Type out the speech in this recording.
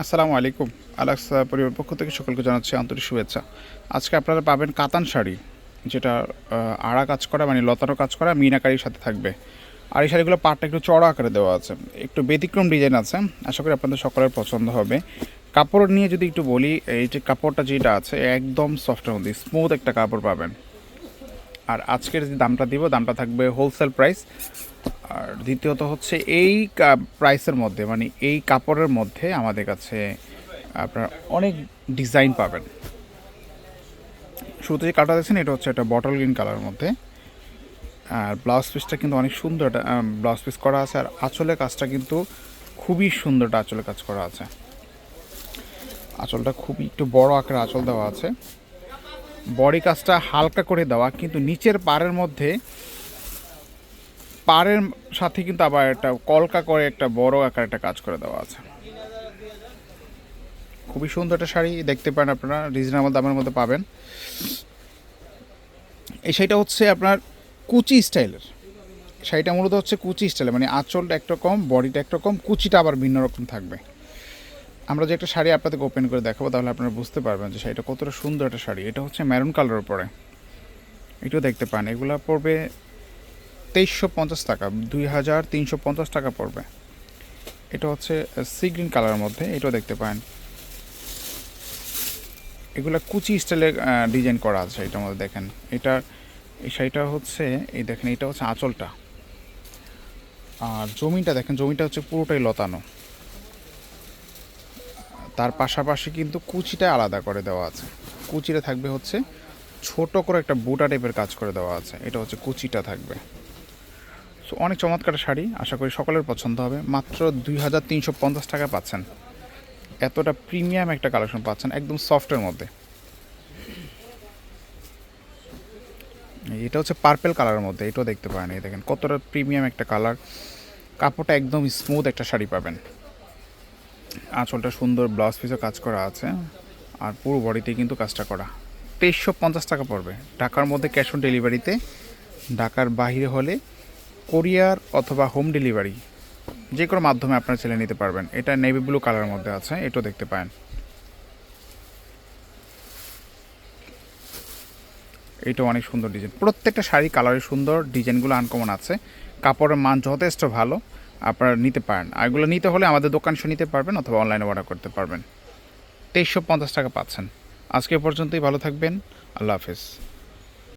আসসালামু আলাইকুম। আলাক্স পরিবার পক্ষ থেকে সকলকে জানাচ্ছি আন্তরিক শুভেচ্ছা। আজকে আপনারা পাবেন কাতান শাড়ি, যেটা আড়া কাজ করা মানে লতানো কাজ করা মিনাকারির সাথে থাকবে। আর এই শাড়িগুলো পাটটা একটু চড়া আকারে দেওয়া আছে। একটু ব্যতিক্রম ডিজাইন আছে, আশা করি আপনাদের সকলের পছন্দ হবে। কাপড় নিয়ে যদি একটু বলি, এই যে কাপড়টা যেটা আছে, একদম সফটের মধ্যে স্মুথ একটা কাপড় পাবেন। আর আজকের যে দামটা দিব, দামটা থাকবে হোলসেল প্রাইস আর দ্বিতীয়ত হচ্ছে এই প্রাইসের মধ্যে মানে এই কাপড়ের মধ্যে আমাদের কাছে আপনার অনেক ডিজাইন পাবেন। শুরুতে যে কাটা দেখছেন, এটা হচ্ছে একটা বটল গ্রিন কালারের মধ্যে। আর ব্লাউজ পিসটা কিন্তু অনেক সুন্দর একটা ব্লাউজ পিস করা আছে। আর আঁচলের কাজটা কিন্তু খুবই সুন্দর একটা আঁচলের কাজ করা আছে। আঁচলটা খুবই, একটু বড় আকারে আঁচল দেওয়া আছে। বডি কাজটা হালকা করে দেওয়া, কিন্তু নিচের পাড়ের মধ্যে, পাড়ের সাথে কিন্তু আবার একটা কলকা করে একটা বড় আকার একটা কাজ করে দেওয়া আছে। খুবই সুন্দর একটা শাড়ি, দেখতে পারেন আপনারা রিজনেবল দামের মধ্যে পাবেন। এই শাড়িটা হচ্ছে আপনার কুচি স্টাইলের। শাড়িটা মূলত হচ্ছে কুচি স্টাইলের মানে আঁচলটা একরকম বডিটা একরকম কুচিটা আবার ভিন্ন রকম থাকবে। আমরা যে একটা শাড়ি আপনাদেরকে ওপেন করে দেখাবো, তাহলে আপনারা বুঝতে পারবেন যে শাড়িটা কতটা সুন্দর একটা শাড়ি। এটা হচ্ছে ম্যারুন কালারের উপরে। এটাও দেখতে পান, এগুলো পড়বে তেইশশো পঞ্চাশ টাকা, দুই হাজার তিনশো পঞ্চাশ টাকা পড়বে। এটা হচ্ছে সি গ্রিন কালারের মধ্যে, এটাও দেখতে পান। এগুলো কুচি স্টাইলের ডিজাইন করা আছে এটার মধ্যে, দেখেন। এটা, এই শাড়িটা হচ্ছে, এই দেখেন, এটা হচ্ছে আঁচলটা। আর জমিটা, দেখেন, জমিটা হচ্ছে পুরোটাই লতানো। তার পাশাপাশি কিন্তু কুচিটা আলাদা করে দেওয়া আছে। কুচিটা থাকবে হচ্ছে ছোট করে একটা বুটা টাইপের কাজ করে দেওয়া আছে। এটা হচ্ছে কুচিটা থাকবে। সো অনেক চমৎকার শাড়ি, আশা করি সকলের পছন্দ হবে। মাত্র দুই হাজার তিনশো পঞ্চাশ টাকা পাচ্ছেন। এতটা প্রিমিয়াম একটা কালেকশন পাচ্ছেন, একদম সফটের মধ্যে। এটা হচ্ছে পার্পেল কালারের মধ্যে, এটাও দেখতে পারেন। এই দেখেন কতটা প্রিমিয়াম একটা কালার কাপড়টা একদম স্মুথ একটা শাড়ি পাবেন। আঁচলটা সুন্দর ব্লাউজ পিসও কাজ করা আছে, আর পুরো বডিতে কিন্তু কাজটা করা। তেইশশো পঞ্চাশ টাকা পড়বে। ঢাকার মধ্যে ক্যাশ অন ডেলিভারিতে ঢাকার বাহিরে হলে কোরিয়ার অথবা হোম ডেলিভারি যে কোনো মাধ্যমে আপনারা ছেলে নিতে পারবেন। এটা নেভি ব্লু কালারের মধ্যে আছে, এটাও দেখতে পারেন। এইটাও অনেক সুন্দর ডিজাইন প্রত্যেকটা শাড়ি কালারের সুন্দর ডিজাইনগুলো আনকমন আছে। কাপড়ের মান যথেষ্ট ভালো। আপনারা নিতে পারেন। আর এগুলো নিতে হলে আমাদের দোকান শুনে নিতে পারবেন অথবা অনলাইনে অর্ডার করতে পারবেন। তেইশশো পঞ্চাশ টাকা পাচ্ছেন। আজকে পর্যন্তই, ভালো থাকবেন। আল্লাহ হাফেজ।